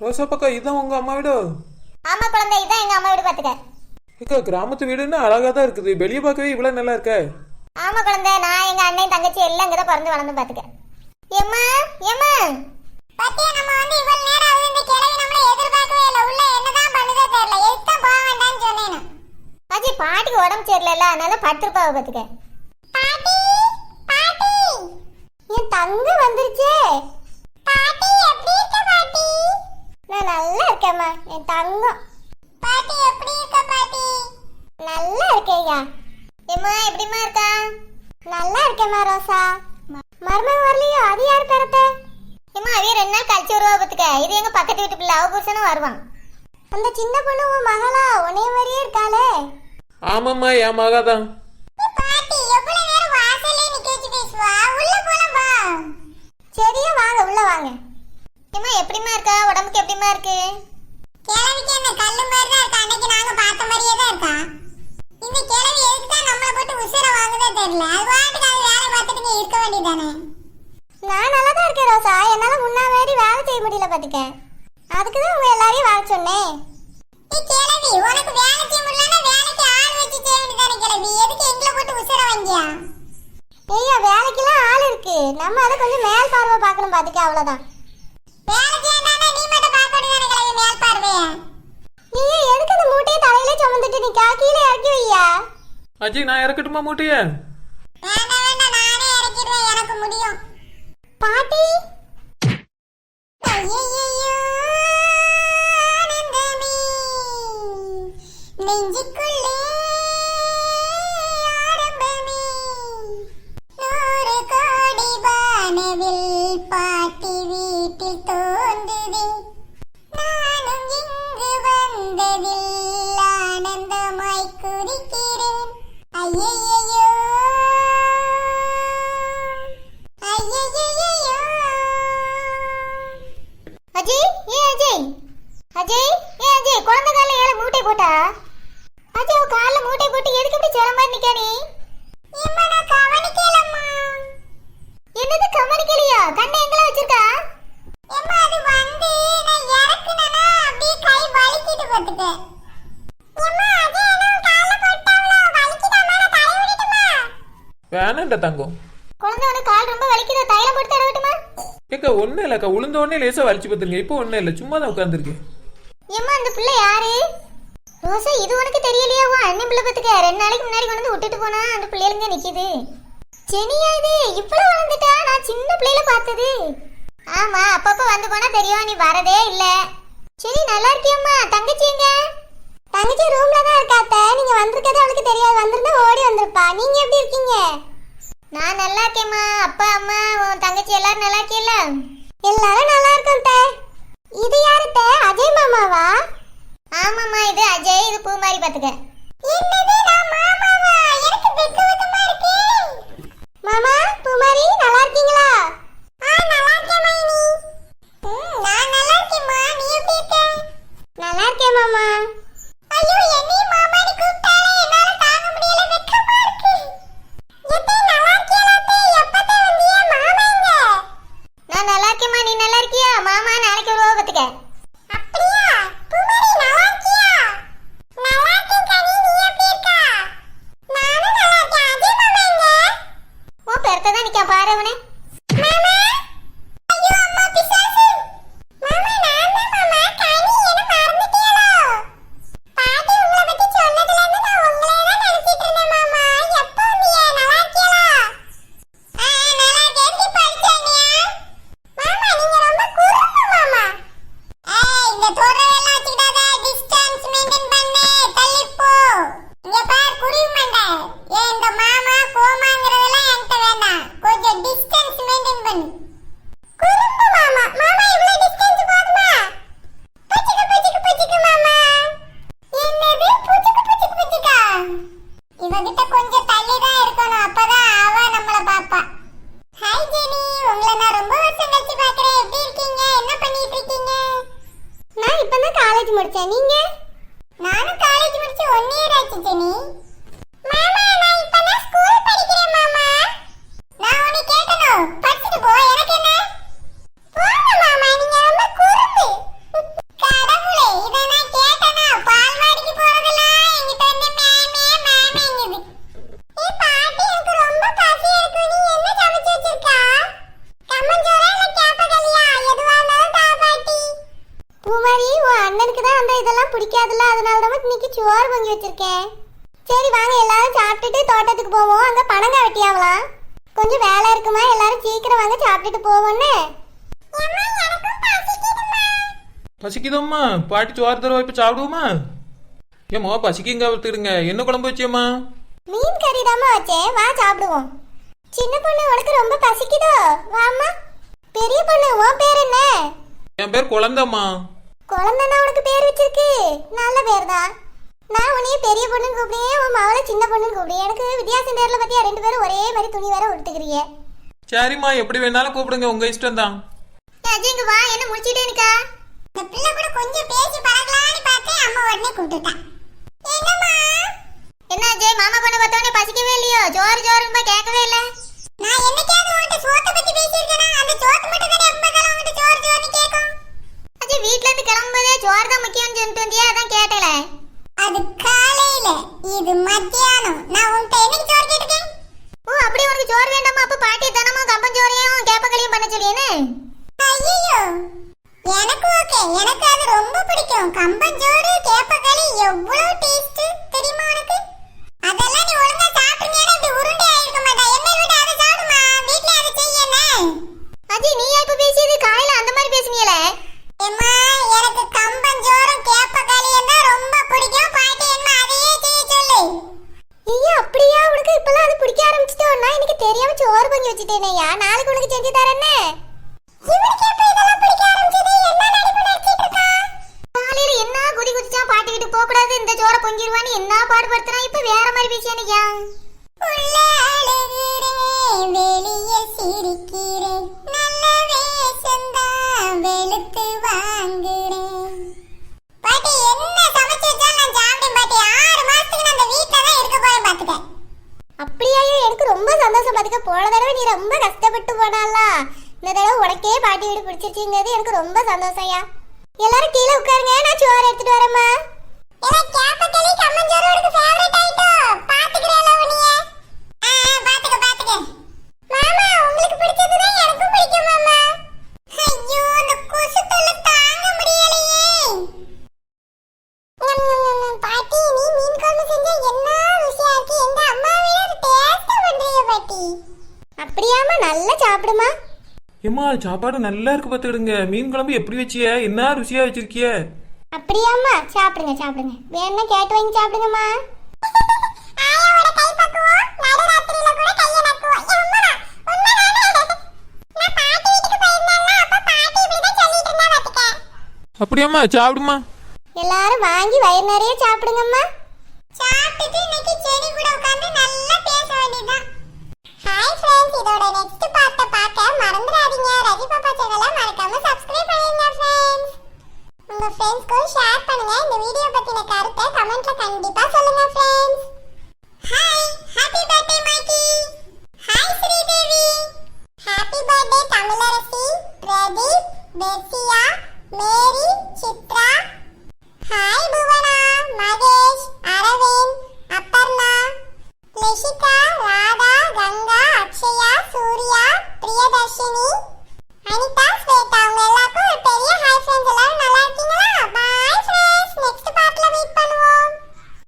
ரோசாப்பாக்கா இதான் உங்க அம்மா வீடு? ஆமா குழந்தை இதான் எங்க அம்மா வீடு பாத்துக்க. ஏக்கா கிராமத்து வீடுன்னா அழகா தான் இருக்குது. வெளியே பார்க்கவே இவ்வளவு நல்லா இருக்க. ஆமா குழந்தை நான் எங்க அண்ணன் தங்கச்சி எல்லாம் இங்கதான் பிறந்து வளர்ந்து பாத்துக்க. ஏம்மா ஏம்மா? பத்தியா நம்ம வந்து இவ்வளவு நேரம் ஆகுது இந்த கிழவி நம்மள எதிர்பார்க்கவே இல்ல. உள்ள என்னதான் பண்ணுதோ தெரியல. எதுக்கும் போக வேண்டாம்னு சொன்னேன். அஜி பாட்டிக்கு உடம்பு சரியில்லைல்ல. அதனால படுத்துருப்பாவ பாத்துக்க பாட்டி பாட்டி என் தங்க வந்துருச்சே பாட்டி எப்படி இருக்க பாட்டி நான் நல்லா இருக்கேம்மா என் தங்கம். பாட்டி எப்படி இருக்க பாட்டி? நல்லா இருக்கேயா ஏம்மா எப்படிம்மா இருக்கா? நல்லா இருக்கேம்மா ரோசா. மருமக வரலையோ? அது யார் பிறத்த? ஏம்மா அவைய ரெண்டு நாள் கழிச்சு வருவா பாத்துக்க இது எங்க பக்கத்து வீட்டு பிள்ளை. அவ புருஷனும் வருவான். அந்த சின்ன பொண்ணு உன் மகளா? உன்னைய மாதிரியே இருக்காளே. ஆமாம்மா என் மகா தான். சரியா வாங்க உள்ள வாங்க. ஏம்மா எப்படிம்மா இருக்கா? உடம்புக்கு எப்படிம்மா இருக்கு? கிழவிக்கு என்ன கல்லு மாதிரி தான் இருக்கா? அன்னைக்கு நாங்க பார்த்த மாதிரியே தான் இருக்கா? இந்த கிழவி எதுக்கு தான் நம்மள போட்டு உசுர வாங்குதோ தெரியல. அது வாட்டுக்கு அது வேலை பார்த்துட்டு இருக்க வேண்டியதானே நான் நல்லா தான் இருக்கேன் ரோசா. என்னால முன்னா மாதிரி வேலை செய்ய முடியல பாத்துக்க. அதுக்கு தான் உங்க எல்லாரையும் வாங்க சொன்னேன். ஏய் கிழவி உனக்கு வேலை செய்ய முடியலன்னா வேலைக்கு ஆள் வச்சு செய்ய வேண்டியதானே கிழவி. எதுக்கு எங்களை போட்டு உசுர வாங்கியா? ஐயா வேலைக்கெல்லாம் ஆள் இருக்கு. நம்ம அதை கொஞ்சம் மேல் பார்வை பார்க்கணும் பாத்துக்க அவ்வளவுதான். வேலை மேல் பார்வைய ஐயா எதுக்கு அந்த மூட்டையை தலையில சுமந்துட்டு நிக்கா? கீழே இறக்கி வையா? அஜய் நான் இறக்கட்டுமா மூட்டைய? வேண்டாம் வேண்டாம் நானே இறக்கிடுவேன் எனக்கு முடியும். பாட்டி? ஐயையையோ, ஆனந்தமே, நெஞ்சுக்குள்ளே ஆரம்பமே, நூறு கோடி வானவில் பாட்டி வீட்டில் தோன்றுதே. அஜய் ஏ அஜய் குழந்தை கால ஏழை மூட்டை போட்டா? அஜய் அவ கால்ல மூட்டை போட்டு எதுக்கு இப்படி சில மாதிரி நிக்கா நீ? இம்மா நான் கவனிக்கலம்மா. என்னது கவனிக்கலையா? கண்ணை எங்கெல்லாம் வச்சிருக்கா? எம்மா, அது வந்து நான் இறக்குனேனா, அப்படியே கை தடவி விடட்டுமா? வேணாண்டா தங்கம். குழந்தை உனக்கு கால் ரொம்ப வலிக்குதா? தைலம் போட்டு தடவட்டுமா? ஏக்கா ஒன்றும் இல்லைக்கா. உளுந்த உடனே லேசாக வலிச்சு பார்த்துருங்க. இப்போ ஒன்றும் இல்லை. சும்மா தான் உட்காந்துருக்கேன் ஏம்மா அந்த பிள்ளை யாரு? ரோசா இது உனக்கு தெரியலையா? உன் அண்ணன் பிள்ளை பத்துக்க ரெண்டு நாளைக்கு முன்னாடி கொண்டு வந்து விட்டுட்டு போனா அந்த பிள்ளைகளுங்க நிக்குது. செனியா இது இவ்வளவு வளர்ந்துட்டா? நான் சின்ன பிள்ளையில பார்த்தது. ஆமா அப்பப்ப வந்து போனா தெரியும் நீ வரதே இல்ல. சரி நல்லா இருக்கியம்மா? தங்கச்சி எங்க? தங்கச்சி ரூம்ல தான் இருக்காத்த நீங்க வந்திருக்கதே அவளுக்கு தெரியாது. வந்திருந்தா ஓடி வந்திருப்பா. நீங்க எப்படி இருக்கீங்க? நான் நல்லா இருக்கேம்மா. அப்பா அம்மா உன் தங்கச்சி எல்லாரும் நல்லா இருக்கீல்ல எல்லாரும் நல்லா இருக்கோம் தே இது யாருட்ட அஜய் மாமாவா? ஆமாம்மா இது அஜய். இது பூமாரி பாத்துக்க. என்னது, நான் மாமாவா? எனக்கு வெக்க வெக்கமா இருக்கு. மாமா பூமாரி நல்லா இருக்கீங்களா? ஆ, நல்லா இருக்கேன் மைனி. ம், நான் நல்லா இருக்கேன்மா. நீ எப்படி இருக்க? நல்லா இருக்கேன் மாமா ஐயோ, என்னையும் மாமான்னு கூப்பிட்டாலே என்னால தாங்க முடியல. வெக்கமா இருக்கு. எத்தே, நல்லா இருக்கியாடா அத்தே? எப்பத்தே வந்தீங்க? மாமா எங்க? நான் நல்லா இருக்கேம்மா நீ நல்லா இருக்கியா மாமா நாளைக்கு வருவா பாத்துக்க அப்படியா? பூமாரி, நல்லா இருக்கியா? நல்லா இருக்கேன் கனி, நீ எப்படி இருக்க? நானும் நல்லா இருக்கேன். அஜய் மாமா எங்க? உன் பெருத்த தான் நிக்கா பாரு அவனே மாமா? ஐயோ, அம்மா பிசாசு. மாமா, நான் தான் மாமா. கனி, என்னை மறந்துட்டியாளோ? பாட்டி உங்களை பத்தி சொன்னதுல இருந்து நான் உங்களையே தான் நினைச்சிட்டு இருந்தேன் மாமா. எப்போ வந்தீங்க? நல்லா இருக்கியாளா? ஆ, நல்லா இருக்கேன். எப்படி படிச்சேனியா? மாமா, நீங்க ரொம்ப குறும்பு மாமா. ஏய், இந்த தொடரெல்லாம் வச்சுக்கிடாத. distance maintain பண்ணு. தள்ளி போ. இங்க பார், குருவி மண்டை. ஏன் இந்த மாமா, கோமாங்கிறதெல்லாம் என்கிட்ட வேண்டாம். கொஞ்சம் distance maintain பண்ணு. குறும்பு மாமா. மாமா, இவ்வளவு distance போதுமா? புச்சுக்கு, புச்சுக்கு, புச்சுக்கு மாமா. என்னது? புச்சுக்கு, புச்சுக்கு, புச்சுக்கா? இவகிட்ட கொஞ்சம் தள்ளிதான் இருக்கணும் அப்பதான் அவ நம்மள பாப்பா ஹாய் ஜெனி உங்களை நான் ரொம்ப வருஷம் கழிச்சு பாக்குறேன் எப்படி இருக்கீங்க என்ன பண்ணிட்டு இருக்கீங்க நான் இப்பதான் காலேஜ் முடிச்சேன் நீங்க நானும் காலேஜ் முடிச்சு ஒன் இயர் ஆச்சு ஜெனி மாமா நான் இப்பதான் ஸ்கூல் படிக்கிறேன் மாமா நான் உன்னை கேட்கணும் படிச்சுட்டு போ எனக்கு என்ன போங்க மாமா நீங்க ரொம்ப குறும்பு அந்த இதெல்லாம் பிடிக்காதுல்ல அதனால தான் இன்னைக்கு பொங்கி வச்சிருக்கேன் சரி வாங்க எல்லாரும் சாப்பிட்டுட்டு தோட்டத்துக்கு போவோம். அங்க பனங்காய் வெட்டியாவலாம். கொஞ்சம் வேலை இருக்குமா? எல்லாரும் சீக்கிரம் வாங்க சாப்பிட்டுட்டு போவோன்னு பசிக்குதம்மா. பாட்டி சோறு தருவா இப்ப சாப்பிடுவோமா? ஏம்மா பசிக்குங்க பார்த்துடுங்க என்ன குழம்பு வச்சியம்மா மீன் கறி தாம்மா வச்சேன். வா சாப்பிடுவோம். சின்ன பொண்ணு உனக்கு ரொம்ப பசிக்குதோ? வாம்மா. பெரிய பொண்ணு உன் பேர் என்ன? என் பேர் குழந்தம்மா. குழந்தைன்னா உனக்கு பேர் வச்சிருக்கு. நல்ல பேர் தான். நான் உன்னைய பெரிய பொண்ணு கூப்பிடுவேன் உன் மவளை சின்ன பொண்ணு கூப்பிடுவேன் எனக்கு வித்தியாசம் பேர்ல பத்தியா? ரெண்டு பேரும் ஒரே மாதிரி துணி வேற உடுத்துக்கிறீங்க. சரிம்மா எப்படி வேணாலும் கூப்பிடுங்க உங்க இஷ்டம் தான் இங்க வா என்ன முடிச்சிட்டே இருக்கா? இந்த பிள்ளை கூட கொஞ்சம் பேசி பழகலான்னு பார்த்தேன் அம்மா உடனே கூப்பிட்டுட்டான் என்னம்மா? என்ன அஜய் மாமா பொண்ணு பார்த்தோன்னே பசிக்கவே இல்லையோ? ஜோறு ஜோறுன்னு கேட்கவே இல்லை. நான் என்னைக்காவது உன்கிட்ட சோத்தை பத்தி பேசியிருக்கேனா? அந்த சோத்து மட்டும் தானே எப்ப காலம் உன்கிட்ட சோறு சோறுன்னு கேட்கும். அஜய் வீட்ல இருந்து கிளம்பும்போதே சோறு தான் முக்கியம்னு சொல்லிட்டு வந்தியா? அதான் கேட்டல அது காலையில இது மத்தியானம். நான் உன்கிட்ட என்னைக்கு சோறு கேட்டிருக்கேன் ஓ அப்படி உனக்கு சோறு வேண்டாமா? அப்ப பாட்டி தினமும் கம்பஞ்சோரையும் கேப்பக்களையும் பண்ண சொல்லியேன்னு? ஐயோ எனக்கு ஓகே. எனக்கு அது ரொம்ப பிடிக்கும். கம்பஞ்சோறு கேப்பக்களி எவ்வளவு டேஸ்ட் தெரியுமா உனக்கு அதெல்லாம் நீ ஒழுங்கா சாப்பிட்டீங்கன்னா இப்படி உருண்டை ஆயிருக்க மாட்டா என்ன விட அதை சாப்பிடுமா வீட்ல அதை செய்யல அஜய் நீ இப்ப பேசியது காலையில அந்த மாதிரி பேசுனீங்களே ஏம்மா எனக்கு கம்பஞ்சோறும் கேப்பக்களியும் தான் ரொம்ப பிடிக்கும் பாட்டி என்ன அதையே செய்ய சொல்லு ஐயா அப்படியா உனக்கு இப்பெல்லாம் அது பிடிக்க ஆரம்பிச்சிட்டோ நான் எனக்கு தெரியாம சோறு பொங்கி வச்சுட்டேனையா நாளைக்கு உனக்கு செஞ்சு தரேன்னு இவனுக்கு எப்ப இதெல்லாம் பிடிக்க ஆரம்பிச்சது என்ன நடிப்பு நடிச்சிட்டு இருக்கா காலையில என்ன குதி குதிச்சான் பாட்டி வீட்டுக்கு போக கூடாது இந்த சோற பொங்கிடுவான்னு என்ன பாடுபடுத்துறான் இப்ப வேற மாதிரி அழுகிறேன் வெளியே சிரிக்கிறேன் நல்ல வேஷம்தான் வெளுத்து வாங்குறேன் பாட்டி என்ன சமைச்சு நான் சாப்பிட்டேன் பாட்டி. ஆறு மாசத்துக்கு நான் அந்த வீட்டுல தான் இருக்க அப்படியாயோ எனக்கு ரொம்ப சந்தோஷம் பாத்துக்க. போன தடவை நீ ரொம்ப கஷ்டப்பட்டு போனால இந்த தடவை உனக்கே பாட்டி வீடு பிடிச்சிருச்சுங்கிறது எனக்கு ரொம்ப சந்தோஷம்யா எல்லாரும் கீழே உட்காருங்க. நான் சோறு எடுத்துட்டு வரேம்மா. எனக்கு நல்லா ஏம்மா சாப்பாடு நல்லா இருக்கு பார்த்துடுங்க மீன் குழம்பு எப்படி வச்சிய? என்ன ருசியா வச்சிருக்கிய? அப்படியாம்மா சாப்பிடுங்க சாப்பிடுங்க. வேணா கேட்டு வாங்கி சாப்பிடுங்கம்மா. அப்படியாம்மா சாப்பிடுமா? எல்லாரும் வாங்கி வயிறு நிறைய சாப்பிடுங்கம்மா. சாப்பிட்டுட்டு இன்னைக்கு செடி கூட உட்கார்ந்து நல்லா பேச வேண்டியதுதான். ஹாய் ஃப்ரெண்ட்ஸ் இதோட நெக்ஸ்ட் பார்ட்ட பார்க்க மறந்துடாதீங்க. ரஜி பாப்பா சேனலை மறக்காம சப்ஸ்கிரைப் பண்ணிருங்க ஃப்ரெண்ட்ஸ் உங்க ஃப்ரெண்ட்ஸ்க்கும் ஷேர் பண்ணுங்க. இந்த வீடியோ பத்தின கருத்தை கமெண்ட்ல கண்டிப்பா சொல்லுங்க friends hi happy birthday Mikey hi Sridevi happy birthday Tamilarasi Pradeep வெர்சியா Mary Chitra. Hi